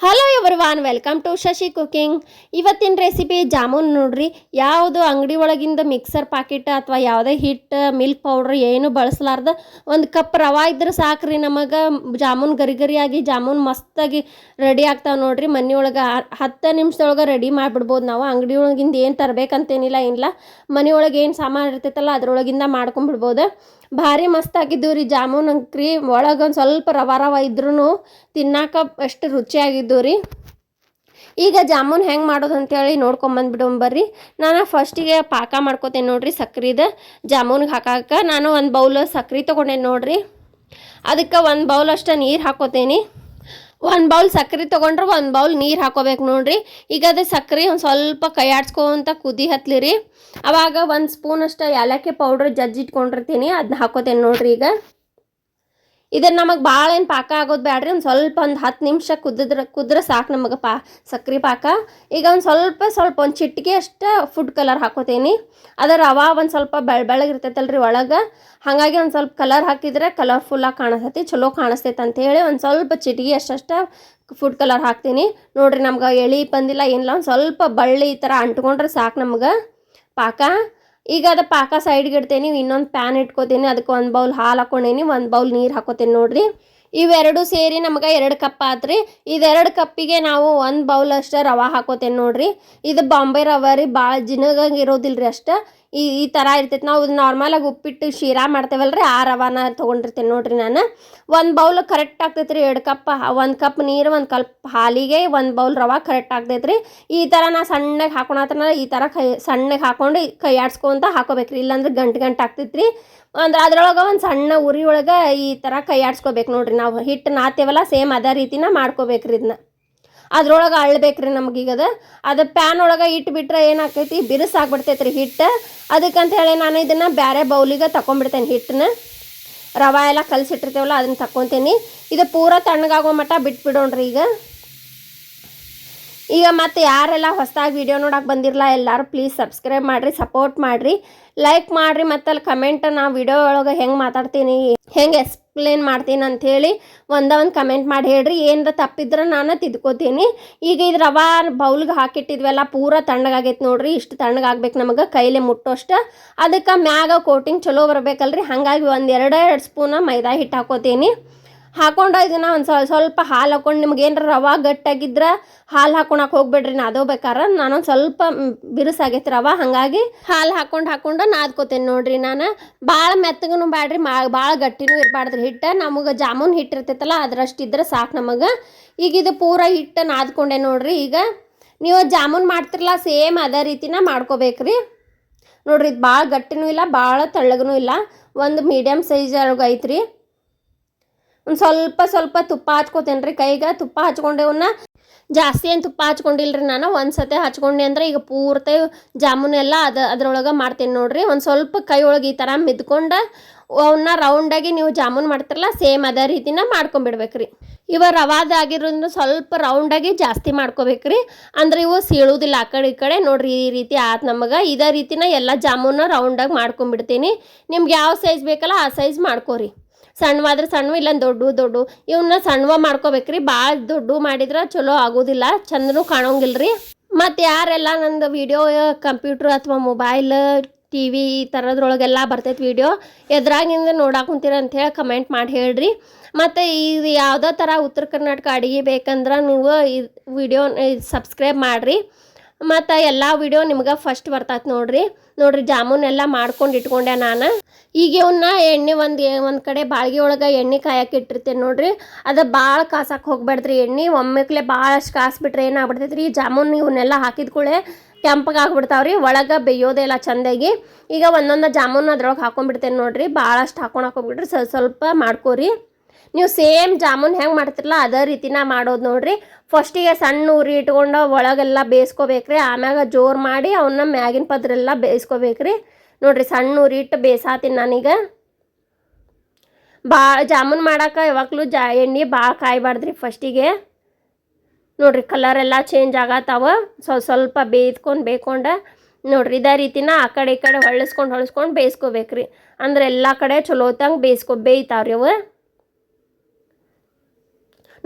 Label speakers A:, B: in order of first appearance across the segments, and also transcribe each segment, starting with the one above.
A: Hello everyone welcome to Shashi cooking ಇವತ್ತಿನ recipe jamun ನೋಡ್ರಿ. ಯಾವುದು ಅಂಗಡಿ ಒಳಗಿಂದ ಮಿಕ್ಸರ್ ಪಾಕಿಟ್ ಅಥವಾ ಯಾವುದೇ ಹಿಟ್ಟು ಮಿಲ್ಕ್ ಪೌಡ್ರ್ ಏನು ಬಳಸಲಾರ್ದ ಒಂದು ಕಪ್ ರವಾ ಇದ್ರೆ ಸಾಕ್ರಿ. ನಮಗೆ ಜಾಮೂನ್ ಗರಿ ಗರಿಯಾಗಿ ಜಾಮೂನ್ ಮಸ್ತಾಗಿ ರೆಡಿ ಆಗ್ತಾವೆ ನೋಡ್ರಿ. ಮನೆ ಒಳಗೆ ಹತ್ತು ನಿಮಿಷದೊಳಗೆ ರೆಡಿ ಮಾಡಿಬಿಡ್ಬೋದು ನಾವು. ಅಂಗಡಿ ಒಳಗಿಂದ ಏನು ತರಬೇಕಂತೇನಿಲ್ಲ, ಏನಿಲ್ಲ. ಮನೆ ಒಳಗೆ ಏನು ಸಾಮಾನು ಇರ್ತೈತಲ್ಲ, ಅದ್ರೊಳಗಿಂದ ಮಾಡ್ಕೊಂಡ್ಬಿಡ್ಬೋದು ಭಾರಿ ಮಸ್ತ್ ರೀ ಜಾಮೂನ್ ಅಂಕ್ರಿ. ಒಳಗೆ ಒಂದು ಸ್ವಲ್ಪ ರವ ರವ ಇದ್ರೂ ತಿನ್ನಾಕ ಅಷ್ಟು ರುಚಿಯಾಗಿದ್ದು ರೀ ಈಗ ಜಾಮೂನ್ ಹೆಂಗೆ ಮಾಡೋದು ಅಂತೇಳಿ ನೋಡ್ಕೊಂಬಂದ್ಬಿಡೋಣ ಬರ್ರಿ. ನಾನು ಫಸ್ಟಿಗೆ ಪಾಕ ಮಾಡ್ಕೋತೇನೆ ನೋಡ್ರಿ ಸಕ್ರಿದ. ಜಾಮೂನ್ಗೆ ಹಾಕಾಕ ನಾನು ಒಂದು ಬೌಲ್ ಸಕ್ರೆ ತೊಗೊಂಡೇನೆ ನೋಡ್ರಿ. ಅದಕ್ಕೆ ಒಂದು ಬೌಲ್ ಅಷ್ಟು ನೀರು ಹಾಕೋತೇನೆ. ಒಂದು ಬೌಲ್ ಸಕ್ಕರೆ ತೊಗೊಂಡ್ರೆ, ಒಂದು ಬೌಲ್ ನೀರು ಹಾಕೋಬೇಕು ನೋಡ್ರಿ. ಈಗ ಅದು ಸಕ್ಕರೆ ಒಂದು ಸ್ವಲ್ಪ ಕೈ ಆಡ್ಸ್ಕೊಂತ ಕುದಿ ಹತ್ಲಿರಿ. ಅವಾಗ ಒಂದು ಸ್ಪೂನ್ ಅಷ್ಟು ಏಲಕ್ಕಿ ಪೌಡ್ರ್ ಜಜ್ಜಿಟ್ಕೊಂಡಿರ್ತೀನಿ ಅದನ್ನ ಹಾಕೋತೇನೆ ನೋಡ್ರಿ ಈಗ. ಇದನ್ನು ನಮಗೆ ಭಾಳ ಏನು ಪಾಕ ಆಗೋದು ಬ್ಯಾಡ್ರಿ, ಒಂದು ಸ್ವಲ್ಪ ಒಂದು ಹತ್ತು ನಿಮಿಷ ಕುದಿದ್ರೆ ಕುದ್ರೆ ಸಾಕು ನಮಗೆ ಪಾ, ಸಕ್ರೆ ಪಾಕ. ಈಗ ಒಂದು ಸ್ವಲ್ಪ ಸ್ವಲ್ಪ ಒಂದು ಚಿಟಿಕೆ ಅಷ್ಟೇ ಫುಡ್ ಕಲರ್ ಹಾಕೋತೀನಿ. ಅದರ ರವಾ ಒಂದು ಸ್ವಲ್ಪ ಬೆಳ ಬೆಳಗಿರ್ತೈತಲ್ರಿ ಒಳಗೆ. ಹಾಗಾಗಿ ಒಂದು ಸ್ವಲ್ಪ ಕಲರ್ ಹಾಕಿದ್ರೆ ಕಲರ್ಫುಲ್ಲಾಗಿ ಕಾಣಿಸ್ತೈತಿ, ಚಲೋ ಕಾಣಿಸ್ತೈತೆ ಅಂತೇಳಿ ಒಂದು ಸ್ವಲ್ಪ ಚಿಟಿಗೆ ಅಷ್ಟಷ್ಟು ಫುಡ್ ಕಲರ್ ಹಾಕ್ತೀನಿ. ನೋಡ್ರಿ ನಮ್ಗೆ ಎಳಿ ಬಂದಿಲ್ಲ ಏನಿಲ್ಲ, ಒಂದು ಸ್ವಲ್ಪ ಬಳ್ಳಿ ಈ ಥರ ಅಂಟ್ಕೊಂಡ್ರೆ ಸಾಕು ನಮ್ಗೆ ಪಾಕ. ಈಗ ಅದು ಪಾಕ ಸೈಡ್ಗೆ ಇಡ್ತೇನೆ, ಇನ್ನೊಂದು ಪ್ಯಾನ್ ಇಟ್ಕೋತೀನಿ ಅದಕ್ಕೆ ಒಂದು ಬೌಲ್ ಹಾಲು ಹಾಕೊಂಡೇನಿ, ಒಂದು ಬೌಲ್ ನೀರು ಹಾಕೋತೀನಿ ನೋಡ್ರಿ. ಇವೆರಡು ಸೇರಿ ನಮ್ಗೆ ಎರಡು ಕಪ್ ಆತ್ರಿ. ಇದೆರಡು ಕಪ್ಪಿಗೆ ನಾವು ಒಂದು ಬೌಲ್ ಅಷ್ಟೇ ರವೆ ಹಾಕೋತೇನೆ ನೋಡ್ರಿ. ಇದು ಬಾಂಬೆ ರವೆ ರೀ ಭಾಳ ಜಿನಗಂಗೆ ಇರೋದಿಲ್ಲ ರೀ ಅಷ್ಟು. ಈ ಈ ಥರ ಇರ್ತೈತೆ. ನಾವು ನಾರ್ಮಲಾಗಿ ಉಪ್ಪಿಟ್ಟು ಶೀರಾ ರೀ ಆ ರವಾನ ತೊಗೊಂಡಿರ್ತೇನೆ ನೋಡ್ರಿ ನಾನು. ಒಂದು ಬೌಲ್ ಕರೆಕ್ಟ್ ಆಗ್ತೈತೆ ರೀ ಎರಡು ಕಪ್ ಒಂದು ಕಪ್ ನೀರು, ಒಂದು ಕಪ್ ಹಾಲಿಗೆ, ಒಂದು ಬೌಲ್ ರವೆ ಕರೆಕ್ಟ್ ಆಗ್ತೈತೆ ರೀ ಈ ಥರ ನಾ ಸಣ್ಣಗೆ ಹಾಕೊಳತ್ತನ ಈ ಥರ ಕೈ, ಸಣ್ಣಗೆ ಹಾಕೊಂಡು ಕೈ ಆಡ್ಸ್ಕೊಂತ ಹಾಕೋಬೇಕು ರೀ ಇಲ್ಲಾಂದ್ರೆ ಗಂಟು ಗಂಟು ಆಗ್ತೈತೆ ರೀ ಅಂದ್ರೆ ಅದ್ರೊಳಗೆ ಒಂದು ಸಣ್ಣ ಉರಿ ಒಳಗೆ ಈ ಥರ ಕೈ ಆಡ್ಸ್ಕೊಬೇಕು ನೋಡ್ರಿ. ನಾವು ಹಿಟ್ಟು ನಾತೇವಲ್ಲ ಸೇಮ್ ಅದೇ ರೀತಿನ ಮಾಡ್ಕೋಬೇಕ್ರಿ ಇದನ್ನ ಅದ್ರೊಳಗೆ ಅಳ್ಬೇಕ್ರಿ ನಮಗೀಗ ಅದು ಅದು ಪ್ಯಾನ್ ಒಳಗೆ ಬಿಟ್ರೆ ಏನಾಕೈತಿ? ಬಿರುಸಾಗ್ಬಿಡ್ತೈತೆ ರೀ ಹಿಟ್ಟು ಅದಕ್ಕಂತ ಹೇಳಿ ನಾನು ಇದನ್ನು ಬೇರೆ ಬೌಲಿಗೆ ತಗೊಂಡ್ಬಿಡ್ತೇನೆ ಹಿಟ್ಟನ್ನ ರವೆ ಎಲ್ಲ ಕಲಸಿಟ್ಟಿರ್ತೇವಲ್ಲ, ಅದನ್ನ ತಕ್ಕೊತೀನಿ. ಇದು ಪೂರ ತಣ್ಣಗಾಗೋ ಮಟ್ಟ ಬಿಟ್ಬಿಡೋಣ್ರಿ ಈಗ. ಈಗ ಮತ್ತೆ ಯಾರೆಲ್ಲ ಹೊಸದಾಗಿ ವಿಡಿಯೋ ನೋಡಕ್ಕೆ ಬಂದಿರಲ್ಲ ಎಲ್ಲರೂ ಪ್ಲೀಸ್ ಸಬ್ಸ್ಕ್ರೈಬ್ ಮಾಡಿರಿ ಸಪೋರ್ಟ್ ಮಾಡಿರಿ. ಲೈಕ್ ಮಾಡಿರಿ ಮತ್ತು ಅಲ್ಲಿ ಕಮೆಂಟ್ ನಾ ವಿಡಿಯೋ ಒಳಗೆ ಹೆಂಗೆ ಮಾತಾಡ್ತೀನಿ, ಹೆಂಗೆ ಎಕ್ಸ್ಪ್ಲೇನ್ ಮಾಡ್ತೀನಿ ಅಂಥೇಳಿ ಒಂದ ಒಂದು ಕಮೆಂಟ್ ಮಾಡಿ ಹೇಳ್ರಿ. ಏನರ ತಪ್ಪಿದ್ರೆ ನಾನು ತಿದ್ಕೋತೀನಿ. ಈಗ ಇದು ರವಾ ಬೌಲ್ಗೆ ಹಾಕಿಟ್ಟಿದ್ವಲ್ಲ, ಪೂರ ತಣ್ಣಗಾಗೈತೆ ನೋಡ್ರಿ. ಇಷ್ಟು ತಣ್ಣಗಾಗ್ಬೇಕು ನಮಗೆ, ಕೈಲಿ ಮುಟ್ಟೋಷ್ಟು. ಅದಕ್ಕೆ ಮ್ಯಾಗ ಕೋಟಿಂಗ್ ಚಲೋ ಬರ್ಬೇಕಲ್ರಿ. ಹಾಗಾಗಿ ಒಂದು ಎರಡು ಎರಡು ಸ್ಪೂನ ಮೈದಾ ಹಿಟ್ಟು ಹಾಕೋತೀನಿ. ಹಾಕೊಂಡು ಇದನ್ನ ಒಂದು ಸ್ವಲ್ಪ ಸ್ವಲ್ಪ ಹಾಲು ಹಾಕೊಂಡು ನಿಮ್ಗೆ ಏನಾರ ರವೆ ಗಟ್ಟಾಗಿದ್ರೆ ಹಾಲು ಹಾಕೊಳಕ್ಕೆ ಹೋಗ್ಬೇಡ್ರಿ ನಾದೋಬೇಕಾರೆ ನಾನೊಂದು ಸ್ವಲ್ಪ ಬಿರುಸಾಗೈತೆ ರವೆ, ಹಾಗಾಗಿ ಹಾಲು ಹಾಕೊಂಡು ಹಾಕೊಂಡು ನಾದ್ಕೋತೇನೆ ನೋಡ್ರಿ ನಾನು. ಭಾಳ ಮೆತ್ತಗೂ ಬ್ಯಾಡ್ರಿ, ಮಾ ಭಾಳ ಗಟ್ಟಿನೂ ಇರಬಾರ್ದ್ರಿ ಹಿಟ್ಟು. ನಮಗೆ ಜಾಮೂನ್ ಹಿಟ್ಟು ಇರ್ತೈತಲ್ಲ, ಅದರಷ್ಟು ಇದ್ರೆ ಸಾಕು ನಮಗೆ. ಈಗ ಇದು ಪೂರ ಹಿಟ್ಟು ನಾದ್ಕೊಂಡೆ ನೋಡ್ರಿ ಈಗ. ನೀವು ಜಾಮೂನ್ ಮಾಡ್ತಿರಲ್ಲ ಸೇಮ್ ಅದೇ ರೀತಿನ ಮಾಡ್ಕೋಬೇಕ್ರಿ. ನೋಡ್ರಿ ಇದು ಭಾಳ ಗಟ್ಟಿನೂ ಇಲ್ಲ ಭಾಳ ತೆಳ್ಳಗೂ ಇಲ್ಲ. ಒಂದು ಮೀಡಿಯಮ್ ಸೈಜ್ ಐತ್ರಿ. ಒಂದು ಸ್ವಲ್ಪ ಸ್ವಲ್ಪ ತುಪ್ಪ ಹಚ್ಕೋತೇನೆ ರೀ ಕೈಗೆ. ತುಪ್ಪ ಹಚ್ಕೊಂಡೆವನ್ನ ಜಾಸ್ತಿ ಏನು ತುಪ್ಪ ಹಚ್ಕೊಂಡಿಲ್ರಿ ನಾನು. ಒಂದು ಸತೆ ಹಚ್ಕೊಂಡೆ ಅಂದ್ರೆ ಈಗ ಪೂರ್ತಿ ಜಾಮೂನ್ ಎಲ್ಲ ಅದು, ಅದ್ರೊಳಗೆ ಮಾಡ್ತೀನಿ ನೋಡ್ರಿ. ಒಂದು ಸ್ವಲ್ಪ ಕೈ ಒಳಗೆ ಈ ಥರ ಮಿದ್ಕೊಂಡು ಅವನ್ನ ರೌಂಡಾಗಿ ನೀವು ಜಾಮೂನ್ ಮಾಡ್ತಿರಲ್ಲ ಸೇಮ್ ಅದೇ ರೀತಿನ ಮಾಡ್ಕೊಂಬಿಡ್ಬೇಕ್ರಿ. ಇವ ರವಾದಾಗಿರೋದ್ರಿಂದ ಸ್ವಲ್ಪ ರೌಂಡಾಗಿ ಜಾಸ್ತಿ ಮಾಡ್ಕೋಬೇಕ್ರಿ. ಅಂದ್ರೆ ಇವು ಸೀಳುವುದಿಲ್ಲ ಆ ಕಡೆ ಈ ಕಡೆ. ನೋಡ್ರಿ ಈ ರೀತಿ ಆತು ನಮಗೆ. ಇದೇ ರೀತಿನ ಎಲ್ಲ ಜಾಮೂನ ರೌಂಡಾಗಿ ಮಾಡ್ಕೊಂಬಿಡ್ತೀನಿ. ನಿಮ್ಗೆ ಯಾವ ಸೈಜ್ ಬೇಕಲ್ಲ ಆ ಸೈಜ್ ಮಾಡ್ಕೋರಿ. ಸಣ್ಣವಾದ್ರೆ ಸಣ್ಣ ಇಲ್ಲ ದೊಡ್ಡ ದೊಡ್ಡ ಇವನ್ನ ಸಣ್ಣವ ಮಾಡ್ಕೋಬೇಕ್ರಿ. ಭಾಳ ದೊಡ್ಡ ಮಾಡಿದ್ರೆ ಚಲೋ ಆಗೋದಿಲ್ಲ. ಚಂದನೂ ಕಾಣೋಂಗಿಲ್ರಿ. ಮತ್ತು ಯಾರೆಲ್ಲ ನಂದು ವಿಡಿಯೋ ಕಂಪ್ಯೂಟ್ರ್ ಅಥವಾ ಮೊಬೈಲ್ ಟಿ ವಿ ಈ ಥರದ್ರೊಳಗೆಲ್ಲ ಬರ್ತೈತೆ ವೀಡಿಯೋ ಎದ್ರಾಗಿಂದ ಅಂತ ಅಂಥೇಳಿ ಕಮೆಂಟ್ ಮಾಡಿ ಹೇಳ್ರಿ. ಮತ್ತು ಇದು ಯಾವುದೋ ಥರ ಉತ್ತರ ಕರ್ನಾಟಕ ಅಡುಗೆ ಬೇಕಂದ್ರೆ ನೀವು ಈ ವಿಡಿಯೋ ಸಬ್ಸ್ಕ್ರೈಬ್ ಮಾಡಿರಿ. ಮತ್ತು ಎಲ್ಲ ವಿಡಿಯೋ ನಿಮ್ಗೆ ಫಸ್ಟ್ ಬರ್ತೈತೆ ನೋಡ್ರಿ. ನೋಡ್ರಿ ಜಾಮೂನ್ ಎಲ್ಲ ಮಾಡ್ಕೊಂಡು ಇಟ್ಕೊಂಡೆ ನಾನು. ಈಗ ಇವನ್ನ ಎಣ್ಣೆ ಒಂದು ಒಂದು ಕಡೆ ಬಾಳ್ಗೆ ಒಳಗೆ ಎಣ್ಣೆ ಕಾಯಕ್ಕೆ ಇಟ್ಟಿರ್ತೇನೆ ನೋಡ್ರಿ. ಅದು ಭಾಳ ಕಾಸಕ್ಕೆ ಹೋಗ್ಬೇಡ್ರಿ ಎಣ್ಣೆ. ಒಮ್ಮೆಕ್ಲೆ ಭಾಳಷ್ಟು ಕಾಸ್ಬಿಟ್ರೆ ಏನಾಗ್ಬಿಡ್ತೈತೆ ರೀ ಜಾಮೂನ್ ಇವನ್ನೆಲ್ಲ ಹಾಕಿದ ಕೂಡಲೇ ಆಗ್ಬಿಡ್ತಾವ್ರಿ. ಒಳಗೆ ಬೇಯೋದೇ ಇಲ್ಲ ಚಂದಾಗಿ. ಈಗ ಒಂದೊಂದು ಜಾಮೂನ್ ಅದ್ರೊಳಗೆ ಹಾಕೊಂಡ್ಬಿಡ್ತೇನೆ ನೋಡ್ರಿ. ಭಾಳಷ್ಟು ಹಾಕೊಂಡು ಹಾಕೊಂಡ್ಬಿಟ್ರಿ ಸ್ವಲ್ಪ ಸ್ವಲ್ಪ ಮಾಡ್ಕೋರಿ. ನೀವು ಸೇಮ್ ಜಾಮೂನ್ ಹೆಂಗೆ ಮಾಡ್ತಿರಲ್ಲ ಅದೇ ರೀತಿನ ಮಾಡೋದು ನೋಡ್ರಿ. ಫಸ್ಟಿಗೆ ಸಣ್ಣ ಉರಿ ಇಟ್ಕೊಂಡು ಒಳಗೆಲ್ಲ ಬೇಯಿಸ್ಕೋಬೇಕ್ರಿ. ಆಮ್ಯಾಗ ಜೋರು ಮಾಡಿ ಅವನ್ನ ಮ್ಯಾಗಿನ ಪದ್ರೆಲ್ಲ ಬೇಯಿಸ್ಕೋಬೇಕ್ರಿ. ನೋಡ್ರಿ ಸಣ್ಣ ಉರಿ ಇಟ್ಟು ಬೇಯಿಸಾತೀನಿ ನಾನೀಗ. ಭಾಳ ಜಾಮೂನ್ ಮಾಡಕ್ಕೆ ಯಾವಾಗಲೂ ಜಾ ಎಣ್ಣೆ ಭಾಳ ಕಾಯಬಾರ್ದ್ರಿ ಫಸ್ಟಿಗೆ ನೋಡ್ರಿ ಕಲರ್ ಎಲ್ಲ ಚೇಂಜ್ ಆಗತ್ತಾವ ಸ್ವಲ್ಪ ಸ್ವಲ್ಪ ಬೇಯ್ದ್ಕೊಂಡು ಬೇಯ್ಕೊಂಡು ನೋಡ್ರಿ ಇದೇ ರೀತಿನ ಆ ಕಡೆ ಈ ಕಡೆ ಹೊಳಸ್ಕೊಂಡು ಹೊಳ್ಸ್ಕೊಂಡು ಬೇಯಿಸ್ಕೋಬೇಕ್ರಿ. ಅಂದ್ರೆ ಎಲ್ಲ ಕಡೆ ಚಲೋತಂಗೆ ಬೇಯಿಸ್ಕೊ ಬೇಯ್ತಾವ್ರಿ ಅವು.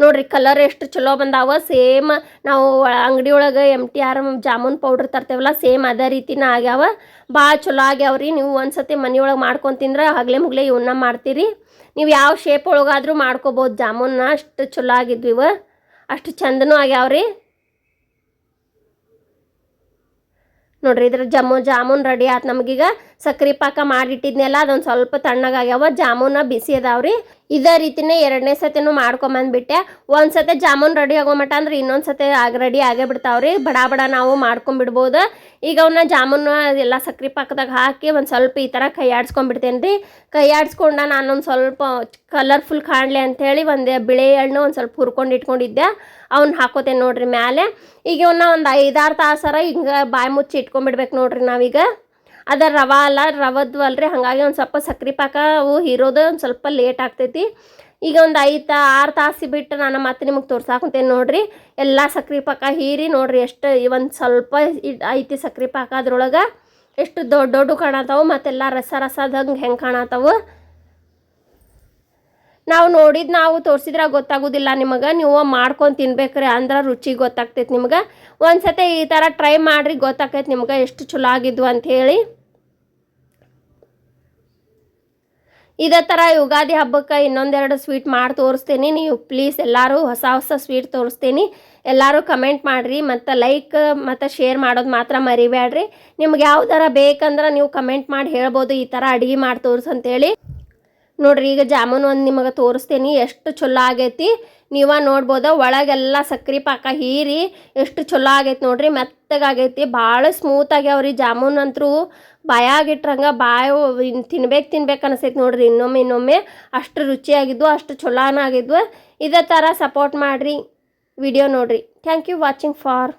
A: ನೋಡ್ರಿ ಕಲರ್ ಎಷ್ಟು ಚಲೋ ಬಂದಾವ ಸೇಮ್ ನಾವು ಅಂಗಡಿ ಒಳಗೆ M T R jamun powder ತರ್ತೇವಲ್ಲ same ಅದೇ ರೀತಿನ ಆಗ್ಯಾವ. ಭಾಳ ಚಲೋ ಆಗ್ಯಾವ್ರಿ, ನೀವು ಒಂದ್ಸತಿ ಮನೆಯೊಳಗೆ ಮಾಡ್ಕೊಂಡು ತಿಂದ್ರೆ ಹಗಲೆ ಮುಗ್ಲೆ ಇವನ್ನ ಮಾಡ್ತೀರಿ. ನೀವು ಯಾವ ಶೇಪ್ ಒಳಗಾದ್ರೂ ಮಾಡ್ಕೋಬೋದು ಜಾಮೂನ್ನ ಅಷ್ಟು ಚಲೋ ಆಗಿದ್ವಿ ಅಷ್ಟು ಚಂದನೂ ಆಗ್ಯಾವ್ರಿ. ನೋಡ್ರಿ ಇದ್ರ ಜಮ್ಮು ಜಾಮೂನ್ ರೆಡಿ ಆಯ್ತು ನಮಗೀಗ. ಸಕ್ರೆ ಪಾಕ ಮಾಡಿಟ್ಟಿದ್ನೆಲ್ಲ, ಅದೊಂದು ಸ್ವಲ್ಪ ತಣ್ಣಗಾಗ್ಯಾವ, ಜಾಮೂನ ಬಿಸಿ ಅದಾವ್ರಿ. ಇದೇ ರೀತಿನೇ ಎರಡನೇ ಸತಿನೂ ಮಾಡ್ಕೊಂಬಂದ್ಬಿಟ್ಟೆ. ಒಂದು ಸತಿ ಜಾಮೂನ್ ರೆಡಿ ಆಗೋ ಮಟ್ಟ ಅಂದ್ರೆ ಇನ್ನೊಂದು ಸತಿ ಆಗ ರೆಡಿ ಆಗೇ ಬಿಡ್ತಾವ್ರಿ. ಬಡ ಬಡ ನಾವು ಮಾಡ್ಕೊಂಬಿಡ್ಬೋದು. ಈಗ ಅವನ್ನ ಜಾಮೂನ್ ಎಲ್ಲ ಸಕ್ರೆ ಪಾಕದಾಗ ಹಾಕಿ ಒಂದು ಸ್ವಲ್ಪ ಈ ಥರ ಕೈ ಆಡ್ಸ್ಕೊಂಡ್ಬಿಡ್ತೇನೆ ರೀ ಕೈ ಆಡ್ಸ್ಕೊಂಡ ನಾನೊಂದು ಸ್ವಲ್ಪ ಕಲರ್ಫುಲ್ ಕಾಣಲಿ ಅಂಥೇಳಿ ಒಂದು ಬಿಳೆ ಹಣ್ಣು ಒಂದು ಸ್ವಲ್ಪ ಹುರ್ಕೊಂಡು ಇಟ್ಕೊಂಡಿದ್ದೆ. ಅವ್ನು ಹಾಕೋತೇನೆ ನೋಡ್ರಿ ಮ್ಯಾಲೆ. ಈಗ ಇವನ್ನ ಒಂದು ಐದಾರು ತಾಸರ ಹಿಂಗೆ ಬಾಯಿ ಮುಚ್ಚಿ ಇಟ್ಕೊಂಡ್ಬಿಡ್ಬೇಕು ನೋಡ್ರಿ ನಾವೀಗ. ಅದ ರವ ಅಲ್ಲ, ರವದ್ದು ಅಲ್ರಿ. ಹಾಗಾಗಿ ಒಂದು ಸ್ವಲ್ಪ ಸಕ್ರೆ ಪಾಕ ಅವು ಹೀರೋದು ಒಂದು ಸ್ವಲ್ಪ ಲೇಟ್ ಆಗ್ತೈತಿ. ಈಗ ಒಂದು ಐದು ಆರು ತಾಸು ಬಿಟ್ಟು ನಾನು ಮತ್ತೆ ನಿಮಗೆ ತೋರ್ಸಾಕೊಂತೇನೆ ನೋಡ್ರಿ. ಎಲ್ಲ ಸಕ್ರೆ ಪಾಕ ಹೀರಿ ನೋಡ್ರಿ ಎಷ್ಟು ಒಂದು ಸ್ವಲ್ಪ ಐತಿ ಸಕ್ರೆ ಪಾಕ ಅದ್ರೊಳಗೆ. ಎಷ್ಟು ದೊಡ್ಡ ದೊಡ್ಡ ಕಾಣತ್ತವು ಮತ್ತೆಲ್ಲ ರಸ ರಸದಂಗೆ ಹೆಂಗೆ ಕಾಣತಾವು ನಾವು ನೋಡಿದ್ ನಾವು ತೋರಿಸಿದ್ರೆ ಗೊತ್ತಾಗೋದಿಲ್ಲ ನಿಮಗೆ. ನೀವು ಮಾಡ್ಕೊಂಡು ತಿನ್ಬೇಕ್ರಿ ಅಂದ್ರೆ ರುಚಿ ಗೊತ್ತಾಗ್ತೈತಿ ನಿಮ್ಗೆ. ಒಂದ್ಸತಿ ಈ ಥರ ಟ್ರೈ ಮಾಡಿರಿ ಗೊತ್ತಾಕೈತಿ ನಿಮ್ಗೆ ಎಷ್ಟು ಚಲೋ ಆಗಿದ್ವು ಅಂಥೇಳಿ ಇದೇ ಥರ ಯುಗಾದಿ ಹಬ್ಬಕ್ಕೆ ಇನ್ನೊಂದೆರಡು ಸ್ವೀಟ್ ಮಾಡಿ ತೋರಿಸ್ತೀನಿ. ನೀವು ಪ್ಲೀಸ್ ಎಲ್ಲರೂ ಹೊಸ ಹೊಸ ಸ್ವೀಟ್ ತೋರಿಸ್ತೀನಿ. ಎಲ್ಲರೂ ಕಮೆಂಟ್ ಮಾಡಿರಿ ಮತ್ತು ಲೈಕ್ ಮತ್ತು ಶೇರ್ ಮಾಡೋದು ಮಾತ್ರ ಮರಿಬೇಡ್ರಿ ನಿಮ್ಗೆ ಯಾವ ಥರ ಬೇಕಂದ್ರೆ ನೀವು ಕಮೆಂಟ್ ಮಾಡಿ ಹೇಳ್ಬೋದು. ಈ ಥರ ಅಡುಗೆ ಮಾಡಿ ತೋರಿಸು ಅಂತೇಳಿ ನೋಡ್ರಿ, ಈಗ ಜಾಮೂನ್ ಒಂದು ನಿಮಗೆ ತೋರಿಸ್ತೀನಿ, ಎಷ್ಟು ಚಲೋ ಆಗೈತಿ. ನೀವ ನೋಡ್ಬೋದ, ಒಳಗೆಲ್ಲ ಸಕ್ರೆ ಪಾಕ ಹೀರಿ ಎಷ್ಟು ಚಲೋ ಆಗೈತಿ ನೋಡ್ರಿ ಮೆತ್ತಗಾಗೈತಿ ಭಾಳ ಸ್ಮೂತ್ ಆಗ್ಯಾವ್ರಿ ಜಾಮೂನ್ ಅಂತರೂ ಬಾಯಾಗಿಟ್ರಂಗ ಬಾಯಿ ತಿನ್ಬೇಕು ತಿನ್ಬೇಕು ಅನಿಸೈತೆ ನೋಡ್ರಿ, ಇನ್ನೊಮ್ಮೆ ಇನ್ನೊಮ್ಮೆ. ಅಷ್ಟು ರುಚಿಯಾಗಿದ್ವು, ಅಷ್ಟು ಚಲೋನ ಆಗಿದ್ವು. ಇದೇ ಥರ ಸಪೋರ್ಟ್ ಮಾಡಿರಿ ವಿಡಿಯೋ ನೋಡ್ರಿ. Thank you watching for